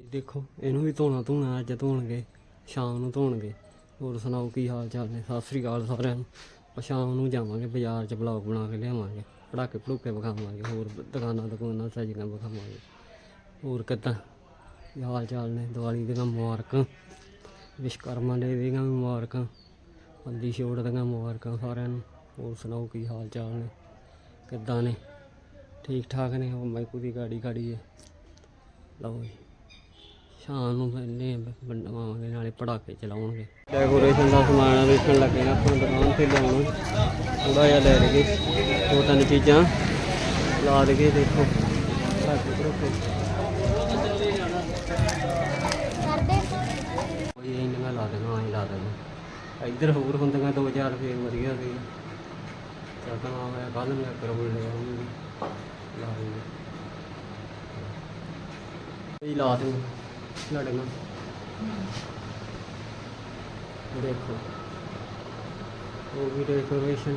ਦੇਖੋ, ਇਹਨੂੰ ਵੀ ਧੋਣਾ ਧੋਣਾ ਅੱਜ ਧੋਣਗੇ, ਸ਼ਾਮ ਨੂੰ ਧੋਣਗੇ। ਹੋਰ ਸੁਣਾਓ ਕੀ ਹਾਲ ਚਾਲ ਨੇ? ਸਤਿ ਸ੍ਰੀ ਅਕਾਲ ਸਾਰਿਆਂ ਨੂੰ। ਆਪਾਂ ਸ਼ਾਮ ਨੂੰ ਜਾਵਾਂਗੇ, ਬਾਜ਼ਾਰ 'ਚ ਬਲੌਗ ਬਣਾ ਕੇ ਲਿਆਵਾਂਗੇ ਪੜਾਕੇ ਪੜੂਕੇ ਵਿਖਾਵਾਂਗੇ, ਹੋਰ ਦੁਕਾਨਾਂ ਦੁਕਾਨਾਂ ਸਜੀਆਂ ਵਿਖਾਵਾਂਗੇ। ਹੋਰ ਕਿੱਦਾਂ? ਕੀ ਹਾਲ ਚਾਲ ਨੇ? ਦੀਵਾਲੀ ਦੀਆਂ ਮੁਬਾਰਕਾਂ। ਵਿਸ਼ਕਰਮਾ ਡੇ ਦੀਆਂ ਮੁਬਾਰਕਾਂ। ਬੰਦੀ ਛੋੜ ਦੀਆਂ ਮੁਬਾਰਕਾਂ ਸਾਰਿਆਂ ਨੂੰ। ਹੋਰ ਸੁਣਾਓ ਕੀ ਹਾਲ ਚਾਲ ਨੇ? ਕਿੱਦਾਂ ਨੇ? ਠੀਕ ਠਾਕ ਨੇ? ਉਹ ਮਾਈਕੂ ਦੀ ਗਾੜੀ ਖੜੀ ਹੈ ਲਓ ਜੀ। ਸ਼ਾਮ ਨੂੰ ਮੈਨੇ ਬਣਵਾਵਾਂਗੇ ਨਾਲੇ ਪੜਾਕੇ ਚਲਾਉਣਗੇ। ਡੈਕੋਰੇਸ਼ਨ ਦਾ ਸਮਾਨ ਆ ਵੇਚਣ ਲੱਗੇ ਆ, ਆਪਾਂ ਦੁਕਾਨ ਤੇ ਲਿਆਉਣਾ। ਥੋੜਾ ਜਿਹਾ ਲੈ ਲਈਏ, ਦੋ ਤਿੰਨ ਚੀਜ਼ਾਂ ਲਾ ਲਈਏ, ਦੇਖੋ। ਪੜਾਕੇ ਕੋਈ ਇੰਨੀਆਂ ਲਾ ਦੇਣਾ ਆਈ ਲਾ ਦੇਣਾ। ਇੱਧਰ ਹੋਰ ਹੁੰਦੀਆਂ, ਦੋ ਚਾਰ ਫੇਰ ਵਧੀਆ ਸੀ। ਚੱਲਦਾ ਮੈਂ ਕੱਲ ਨੂੰ ਕਰੋ ਲੈ ਲਾ ਲਈਏ ਇਹ ਲਾ ਦੇ ਲੜਨਾ ਦੇਖੋ। ਉਹ ਵੀ ਡੈਕੋਰੇਸ਼ਨ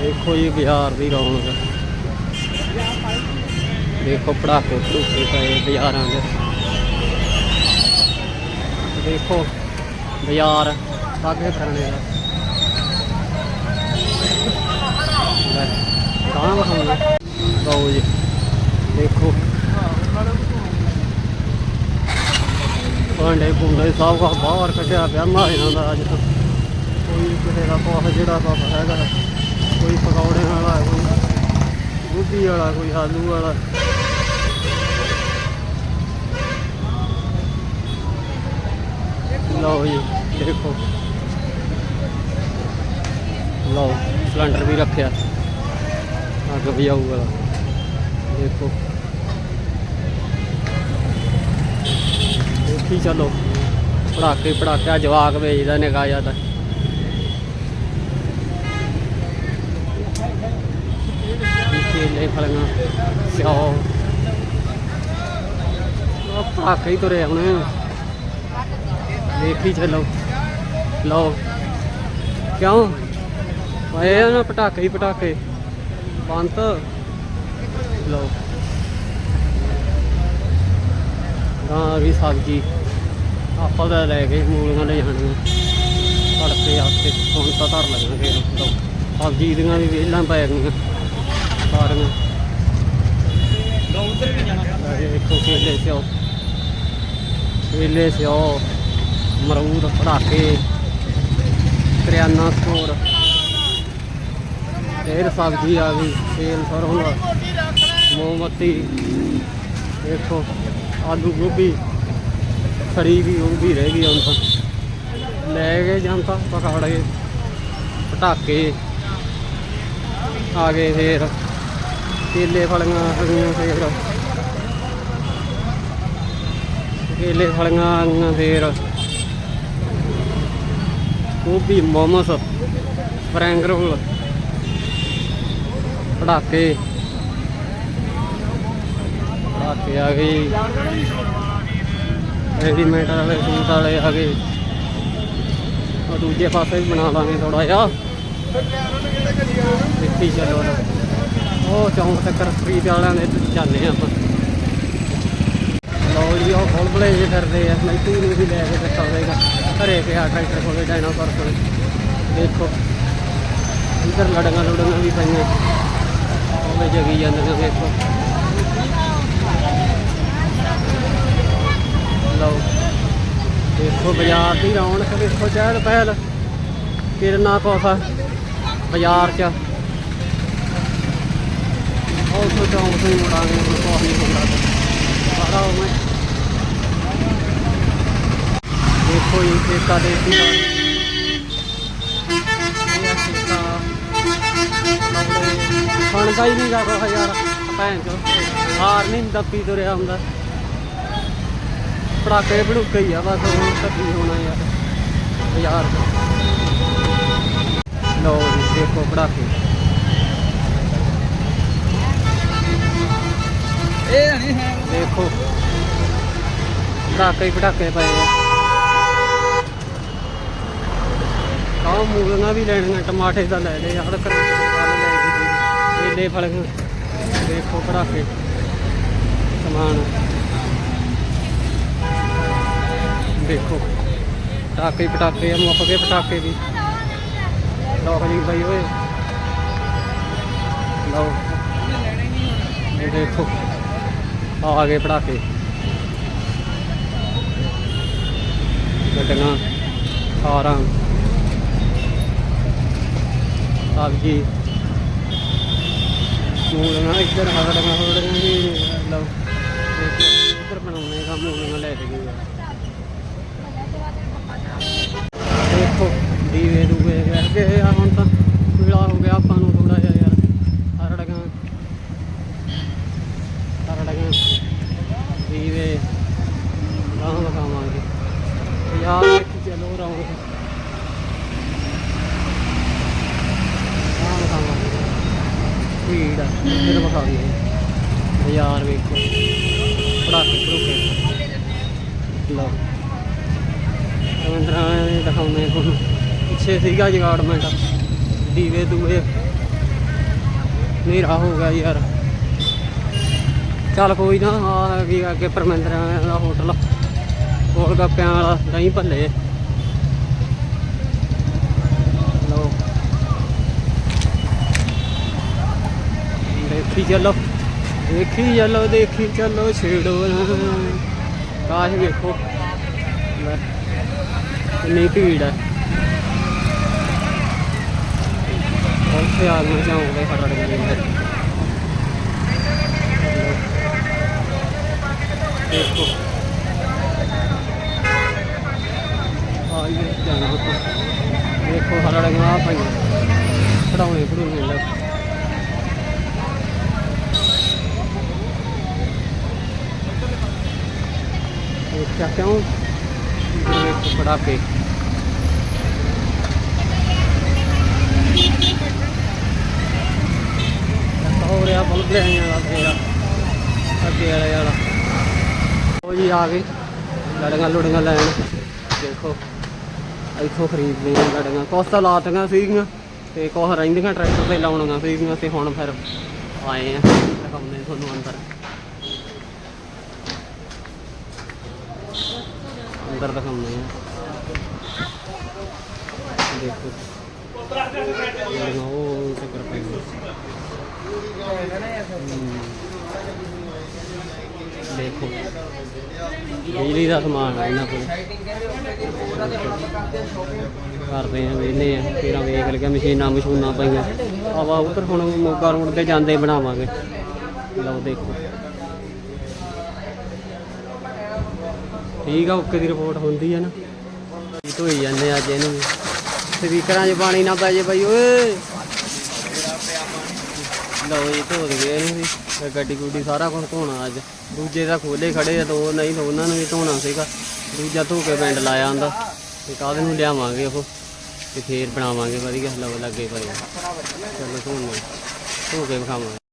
ਦੇਖੋ ਜੀ, ਬਿਹਾਰ ਦੀ ਰੌਣਕ। ਦੇਖੋ ਪੜਾਕੇ ਪੜੂਕੇ ਪਏ ਬਾਜ਼ਾਰਾਂ ਦੇ। ਦੇਖੋ ਬਾਜ਼ਾਰ ਸਾਗੇ ਕਰਨੇ ਦਾ। ਲੈ ਵਖਾਉਣਾ ਲਓ ਜੀ, ਦੇਖੋ। ਭਾਂਡੇ ਭੁੰਡੇ ਸਭ ਕੁਛ ਬਾਹਰ ਕੱਢਿਆ ਪਿਆ ਮਾਹਿਰਾਂ ਦਾ ਅੱਜ ਤਾਂ ਕੋਈ ਕਿਸੇ ਦਾ ਕੁਛ, ਜਿਹੜਾ ਕੁਛ ਹੈਗਾ, ਕੋਈ ਪਕੌੜੇ ਵਾਲਾ, ਕੋਈ ਗੋਭੀ ਵਾਲਾ, ਕੋਈ ਆਲੂ ਵਾਲਾ। ਲਓ ਜੀ, ਦੇਖੋ। ਲਓ, ਸਿਲੰਡਰ ਵੀ ਰੱਖਿਆ। ਅੱਗ ਵੀ ਆਊਗਾ ਦੇਖੋ। ਦੇਖੀ ਚਲੋ, ਪੜਾਕੇ ਪੜਾਕਿਆ ਜਵਾਕ ਵੇਚਦਾ ਨਿਕਾ ਜਾਂਦਾ ਕੇਲੇ ਫਲੀਆਂ ਸਿਓ ਪੜਾਕੇ ਹੀ ਤੁਰੇ ਆਉਣੇ ਦੇਖੀ ਚਲੋ। ਲਓ। ਕਿਉਂ? ਪਏ ਨਾ ਪਟਾਕੇ ਹੀ ਪਟਾਕੇ। ਬੰਤ। ਲਓ। ਗਾਂ ਵੀ ਸਬਜ਼ੀ ਆਪਾਂ ਤਾਂ ਲੈ ਗਏ ਮੂਲੀਆਂ ਲੈ ਜਾਣੀਆਂ ਤੜਕੇ ਆਸਤੇ ਹੁਣ ਤਾਂ ਧਰ ਲੱਗਣਾ ਫੇਰ ਲਓ ਸਬਜ਼ੀ ਦੀਆਂ ਵੀ ਵੇਲਾਂ ਪੈ ਗਈਆਂ ਸਾਰੀਆਂ। ਇਹ ਦੇਖੋ ਕੇਲੇ ਸਿਓ। ਕੇਲੇ ਸਿਓ ਮਰੂਦ ਪੜਾਕੇ ਕਰਿਆਨਾ ਸਟੋਰ। ਫੇਰ ਸਬਜ਼ੀ ਆ ਗਈ ਤੇਲ ਸਰੋਂ ਦਾ, ਮੋਮਬੱਤੀ। ਦੇਖੋ। ਆਲੂ ਗੋਭੀ ਖੜੀ ਵੀ ਉਹ ਵੀ ਰਹਿ ਗਈ ਹੁਣ ਤਾਂ। ਲੈ ਗਏ ਜਨਤਾ ਪਕੌੜੇ, ਪਟਾਕੇ, ਆ ਗਏ ਫੇਰ। ਕੇਲੇ ਫਲੀਆਂ ਆ ਗਈਆਂ ਫੇਰ। ਕੇਲੇ ਫਲੀਆਂ ਆ ਗਈਆਂ ਫੇਰ। ਗੋਭੀ, ਮੋਮਸ, ਫਰੈਂਕ ਰੋਲ ਪੜਾਕੇ ਪੜਾਕੇ ਆ ਗਏ ਰੈਡੀਮੇਡ ਵਾਲੇ ਸੂਟ ਵਾਲੇ ਆ ਗਏ। ਉਹ ਦੂਜੇ ਪਾਸੇ ਵੀ ਬਣਾ ਲਾਂਗੇ ਥੋੜਾ ਜਿਹਾ। ਦੇਖੀ ਚੱਲੋ ਉਹ ਚੌਂਕ ਤੱਕ ਫਰੀਦ ਵਾਲਿਆਂ ਦੇ ਜਾਂਦੇ ਆ ਆਪਾਂ। ਲਓ ਜੀ, ਉਹ ਫੁੱਲ ਬਲੇ ਜੇ ਫਿਰਦੇ ਆ। ਮੈਂ ਤੂੰ ਨੂੰ ਵੀ ਲੈ ਕੇ ਦਿੱਤਾ ਹੋਵੇਗਾ। ਘਰੇ ਪਿਆ ਟਰੈਕਟਰ ਕੋਲੇ, ਡਾਇਨਾਸੌਰ ਕੋਲੇ। ਦੇਖੋ, ਇੱਧਰ ਲੜੀਆਂ ਲੁੜੀਆਂ ਵੀ ਪਈਆਂ। ਉਹਦੇ ਜਗੀ ਜਾਂਦੀਆਂ, ਦੇਖੋ ਲਓ ਦੇਖੋ ਬਾਜ਼ਾਰ ਦੀ ਰੌਣਕ ਦੇਖੋ ਚਹਿਲ ਪਹਿਲ। ਕਿਰਨਾ ਕੋਫਾ ਬਾਜ਼ਾਰ ਚ। ਉਹ ਤੋਂ ਤੋਂ ਹੀ ਮੁੜਾਂਗੇ ਹੁਣ ਨਹੀਂ ਹੁੰਦਾ ਸਾਰਾ ਉਵੇਂ ਦੇਖੋ ਜੀ, ਠੇਕਾ ਦੇਤੀ। ਦਾ ਬਣਦਾ ਹੀ ਨਹੀਂ ਗਾ ਯਾਰ ਭੈਣ ਚੋ ਹਾਰ ਨਹੀਂ ਦੱਪੀ ਤੁਰਿਆ ਹੁੰਦਾ। ਪੜਾਕੇ ਭੜੂਕੇ ਹੀ ਆ ਬਸ ਹੁਣ ਤਾਂ ਕੀ ਹੋਣਾ ਯਾਰ। ਯਾਰ ਲਓ ਜੀ ਦੇਖੋ ਪੜਾਕੇ। ਇਹ ਨਹੀਂ ਹੈ। ਦੇਖੋ। ਪਟਾਕੇ ਹੀ ਪਟਾਕੇ ਪਏ ਆ। ਆਹ ਮੂਲੀਆਂ ਵੀ ਲੈਣੀਆਂ ਟਮਾਟੇ ਤਾਂ ਲੈ ਲਏ ਹੜ ਕਰ ਲੈ ਫਲ। ਦੇਖੋ ਪੜਾਕੇ। ਸਮਾਨ। ਦੇਖੋ। ਪਟਾਕੇ ਪਟਾਕੇ ਆ, ਮੁੱਕ ਗਏ ਪਟਾਕੇ ਵੀ। ਲਓ ਜੀ ਬਾਈ ਓਏ। ਲਓ। ਇਹ ਦੇਖੋ, ਆ ਗਏ ਪਟਾਕੇ। ਗੱਡੀਆਂ ਕਾਰਾਂ ਸਬਜ਼ੀ। ਮੂਲੀਆਂ ਇੱਧਰ ਹੜੀਆਂ ਹੜੀਆਂ ਵੀ, ਲਓ। ਇੱਧਰ ਬਣਾਉਣੇ ਦਾ ਮੂਲੀਆਂ ਲੈ ਕੇ ਗਏ ਆ ਦੇਖੋ ਦੀਵੇ ਦੂਵੇ ਵਰਗੇ ਆ ਹੁਣ ਤਾਂ ਪੀਲਾ ਹੋ ਗਿਆ ਆਪਾਂ ਨੂੰ ਥੋੜਾ ਜਿਹਾ ਯਾਰ ਹੜੀਆਂ ਹੜੀਆਂ ਦੀਵੇ ਗਾਂ ਲਗਾਵਾਂਗੇ ਯਾਰ ਦੇਖੀ ਚਲੋ ਰੌਣਕ ਗਾਂ ਲਗਾਵਾਂਗੇ ਭੀੜ ਆ, ਵਿਖਾ ਦਈਏ। ਬਾਜ਼ਾਰ ਵੇਖੋ। ਪੜਾਕੇ ਪੜੂਕੇ। ਲਓ। ਅੰਦਰਾਂ ਦਿਖਾਉਂਦੇ ਤੁਹਾਨੂੰ। ਪਿੱਛੇ ਸੀਗਾ ਜਗਾੜਮੈਂਟ ਦੀਵੇ ਦੂਵੇ ਹਨੇਰਾ ਹੋ ਗਿਆ ਯਾਰ। ਚੱਲ ਕੋਈ ਨਾ ਆ ਗਈ ਅੱਗੇ ਪਰਮਿੰਦਰਾਂ ਦਾ ਹੋਟਲ ਗੋਲ ਗੱਪਿਆਂ ਵਾਲਾ ਦਹੀਂ ਭੱਲੇ ਲਓ ਦੇਖੀ ਚੱਲੋ। ਦੇਖੀ ਚੱਲੋ ਦੇਖੀ ਚੱਲੋ, ਛੇੜੋ ਕਾਸ਼ ਵੇਖੋ। ਲੈ, ਕਿੰਨੀ ਭੀੜ ਹੈ ਉੱਥੇ ਆ ਗਏ ਜਾਉਂਦੇ ਫਟੜ ਗਏ ਅੰਦਰ ਦੇਖੋ। ਆ ਜਾਣਾ ਉੱਥੇ। ਦੇਖੋ ਫਟੜ ਗਏ ਭਾਈ ਪੜਾਉਣੇ ਪੜੂਣੇ ਲੈ ਦੇਖਿਆ ਕਿਉਂ ਦੇਖੋ ਪੜਾਕੇ ਹੋ ਰਿਹਾ ਬਲਬ ਲੈ ਆਇਆ ਅੱਗੇ ਵਾਲਾ ਅੱਗੇ ਵਾਲਾ ਵਾਲਾ। ਉਹ ਜੀ, ਆ ਗਏ ਲੜੀਆਂ ਲੁੜੀਆਂ ਲੈਣ। ਦੇਖੋ, ਇੱਥੋਂ ਖਰੀਦਦੇ ਆ ਲੜੀਆਂ ਕੁਛ ਤਾਂ ਲਾਤੀਆਂ ਸੀਗੀਆਂ ਤੇ ਕੁਛ ਰਹਿੰਦੀਆਂ, ਟਰੈਕਟਰ ਤੇ ਲਾਉਣੀਆਂ ਸੀਗੀਆਂ। ਤੇ ਹੁਣ ਫਿਰ ਆਏ ਆ, ਦਿਖਾਉਂਦੇ ਤੁਹਾਨੂੰ ਅੰਦਰ। ਅੰਦਰ ਦਿਖਾਉਂਦੇ ਆ। ਦੇਖੋ। ਉਹ ਤੇ ਕਰ ਪਈ ਦੇਖੋ। ਬਿਜਲੀ ਦਾ ਸਮਾਨ ਆ ਇਹਨਾਂ ਕੋਲ। ਕਰਦੇ ਆ ਵੇਲੇ ਆ ਤੇਰਾ ਵੇਖ ਲਿਆ ਮਸ਼ੀਨਾਂ ਮਸ਼ੂਨਾਂ ਪਈਆਂ। ਆਵਾ ਉਧਰ ਹੁਣ ਮੋਗਾ ਰੋਡ ਤੇ ਜਾਂਦੇ ਬਣਾਵਾਂਗੇ। ਲਓ ਦੇਖੋ। ਠੀਕ ਆ, ਓਕੇ ਦੀ ਰਿਪੋਰਟ ਹੁੰਦੀ ਆ ਨਾ। ਧੋਈ ਜਾਂਦੇ ਆ ਅੱਜ ਇਹਨੂੰ ਵੀ। ਸਪੀਕਰਾਂ 'ਚ ਪਾਣੀ ਨਾ ਪੈ ਜੇ ਬਾਈ, ਓਏ। ਲਓ ਜੀ, ਧੋ ਦਈਏ ਇਹਨੂੰ ਵੀ। ਤੇ ਗੱਡੀ ਗੁੱਡੀ ਸਾਰਾ ਕੁਝ ਧੋਣਾ ਅੱਜ। ਦੂਜੇ ਤਾਂ ਖੋਲੇ ਖੜੇ ਆ, ਦੋ ਨਹੀਂ ਤਾਂ ਉਹਨਾਂ ਨੂੰ ਵੀ ਧੋਣਾ ਸੀਗਾ। ਦੂਜਾ ਧੋ ਕੇ ਪਿੰਡ ਲਾਇਆ ਆਂਦਾ ਤੇ ਕਾਹਦੇ ਨੂੰ ਲਿਆਵਾਂਗੇ ਉਹ। ਤੇ ਫੇਰ ਬਣਾਵਾਂਗੇ, ਵਧੀਆ, ਲਓ ਲੱਗੇ ਪਏ ਆ। ਚਲੋ ਧੋਣੇ ਧੋ ਕੇ ਵਿਖਾਵਾਂਗੇ।